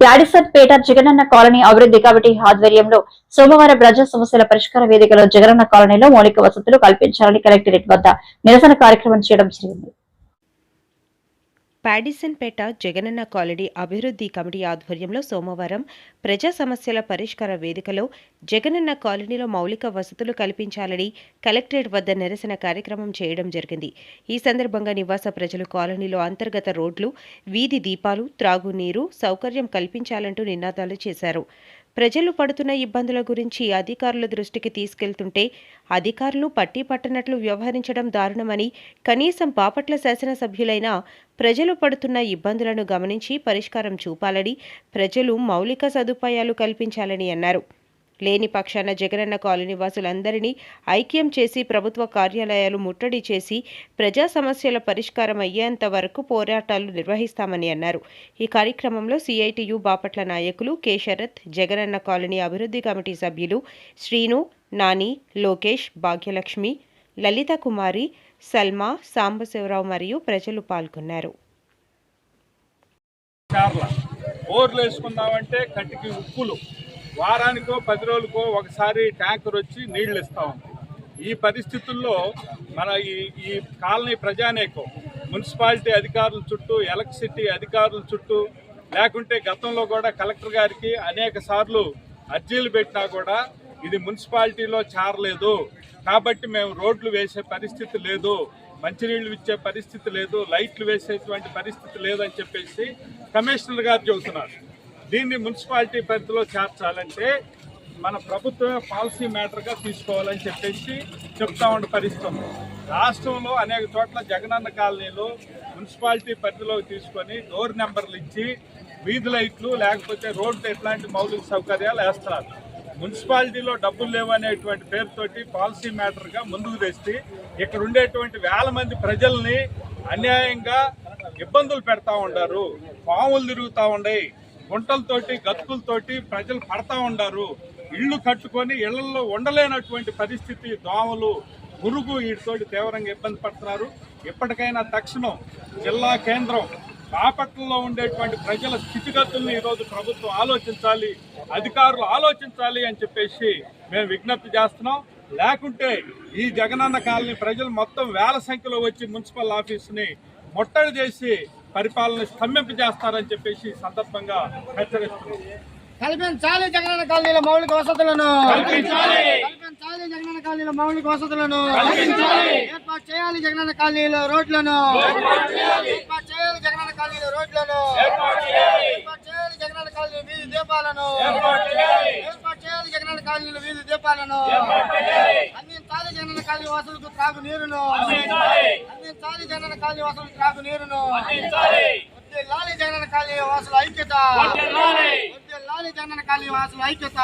ప్యాడిసన్ పేట జగనన్న కాలనీ అభివృద్ధి కమిటీ ఆధ్వర్యంలో సోమవారం ప్రజా సమస్యల పరిష్కార వేదికలో జగనన్న కాలనీలో మౌలిక వసతులు కల్పించాలని కలెక్టరేట్ వద్ద నిరసన కార్యక్రమం చేయడం జరిగింది. ప్యాడిసన్పేట జగనన్న కాలనీ అభివృద్ధి కమిటీ ఆధ్వర్యంలో సోమవారం ప్రజా సమస్యల పరిష్కార వేదికలో జగనన్న కాలనీలో మౌలిక వసతులు కల్పించాలని కలెక్టరేట్ వద్ద నిరసన కార్యక్రమం చేయడం జరిగింది. ఈ సందర్భంగా నివాస ప్రజలు కాలనీలో అంతర్గత రోడ్లు వీధి దీపాలు త్రాగునీరు సౌకర్యం కల్పించాలంటూ నినాదాలు చేశారు. ప్రజలు పడుతున్న ఇబ్బందుల గురించి అధికారుల దృష్టికి తీసుకెళ్తుంటే అధికారులు పట్టి పట్టనట్లు వ్యవహరించడం దారుణమని కనీసం బాపట్ల శాసనసభ్యులైన ప్రజలు పడుతున్న ఇబ్బందులను గమనించి పరిష్కారం చూపాలని ప్రజలు మౌలిక సదుపాయాలు కల్పించాలని అన్నారు. లేని పక్షాన జగనన్న కాలనీ వాసులందరినీ ఐక్యం చేసి ప్రభుత్వ కార్యాలయాలు ముట్టడి చేసి ప్రజా సమస్యల పరిష్కారం అయ్యేంత వరకు పోరాటాలు నిర్వహిస్తామని అన్నారు. ఈ కార్యక్రమంలో సిఐటియు బాపట్ల నాయకులు కె. శరత్ జగనన్న కాలనీ అభివృద్ధి కమిటీ సభ్యులు శ్రీను నాని లోకేష్ భాగ్యలక్ష్మి లలిత కుమారి సల్మా సాంబశివరావు మరియు ప్రజలు పాల్గొన్నారు. బోర్లు వేసుకుందామంటే కట్టికి ఉప్పులు. వారానికో పది రోజులకో ఒకసారి ట్యాంకర్ వచ్చి నీళ్ళు ఇస్తూ ఉంది. ఈ పరిస్థితుల్లో మన ఈ ఈ కాలనీ ప్రజానేకం మున్సిపాలిటీ అధికారుల చుట్టూ ఎలక్ట్రిసిటీ అధికారుల చుట్టూ లేకుంటే గతంలో కూడా కలెక్టర్ గారికి అనేక సార్లు అర్జీలు పెట్టినా కూడా ఇది మున్సిపాలిటీలో చేరలేదు. కాబట్టి మేము రోడ్లు వేసే పరిస్థితి లేదు మంచినీళ్ళు ఇచ్చే పరిస్థితి లేదు లైట్లు వేసేటువంటి పరిస్థితి లేదని చెప్పేసి కమిషనర్ గారు చెబుతున్నారు. దీన్ని మున్సిపాలిటీ పరిధిలో చేర్చాలంటే మన ప్రభుత్వమే పాలసీ మ్యాటర్గా తీసుకోవాలని చెప్పేసి చెప్తా ఉండే పరిస్థితి రాష్ట్రంలో అనేక చోట్ల జగనన్న కాలనీలో మున్సిపాలిటీ పరిధిలోకి తీసుకొని డోర్ నెంబర్లు ఇచ్చి వీధి లైట్లు లేకపోతే రోడ్లు ఎట్లాంటి మౌలిక సౌకర్యాలు వేస్తున్నారు మున్సిపాలిటీలో డబ్బులు లేవు అనేటువంటి పేరుతోటి పాలసీ మ్యాటర్గా ముందుకు తెస్తే ఇక్కడ ఉండేటువంటి వేల మంది ప్రజల్ని అన్యాయంగా ఇబ్బందులు పెడతా ఉండారు. పాములు తిరుగుతూ ఉన్నాయి. గుంటలతోటి గతుకులతోటి ప్రజలు పడతా ఉండారు. ఇళ్ళు కట్టుకొని ఇళ్ళలో ఉండలేనటువంటి పరిస్థితి దోమలు పురుగు వీటితోటి తీవ్రంగా ఇబ్బంది పడుతున్నారు. ఇప్పటికైనా తక్షణం జిల్లా కేంద్రం బాపట్లలో ఉండేటువంటి ప్రజల స్థితిగతుల్ని ఈరోజు ప్రభుత్వం ఆలోచించాలి అధికారులు ఆలోచించాలి అని చెప్పేసి మేము విజ్ఞప్తి చేస్తున్నాం. లేకుంటే ఈ జగనన్న కాలనీ ప్రజలు మొత్తం వేల సంఖ్యలో వచ్చి మున్సిపల్ ఆఫీస్ని ముట్టడి చేసి పరిపాలన స్తంభింపజేస్తారని చెప్పేసి సందర్భంగా హెచ్చరిస్తున్నాం కల్పించాలి జగనన్న కాలనీలో మౌలిక వసతులను కల్పించాలి. కల్పించాలి జగనన్న కాలనీలో మౌలిక వసతులను కల్పించాలి. ఏర్పాటు చేయాలి జగనన్న కాలనీలో రోడ్లను ఏర్పాటు చేయాలి జగనన్న కాలనీలో రోడ్లను ఏర్పాటు చేయాలి. జగనన్న కాలనీ వీధి దీపాలను ఏర్పాటు చేయాలి. ఏర్పాటు చేయాలి జగనన్న కాలనీలో వీధి దీపాలను. అందించాలి జగనన్న కాలనీ వాసులకు త్రాగు నీరును అందించాలి. అందించాలి జగనన్న కాలనీ వాసులకు త్రాగు నీరును అందించాలి. లాలి జగనన్న కాలనీ వాసుల ఐక్యత వర్ధిల్లాలి. లాలి జగనన్న కాలనీ వాసుల ఐక్యత.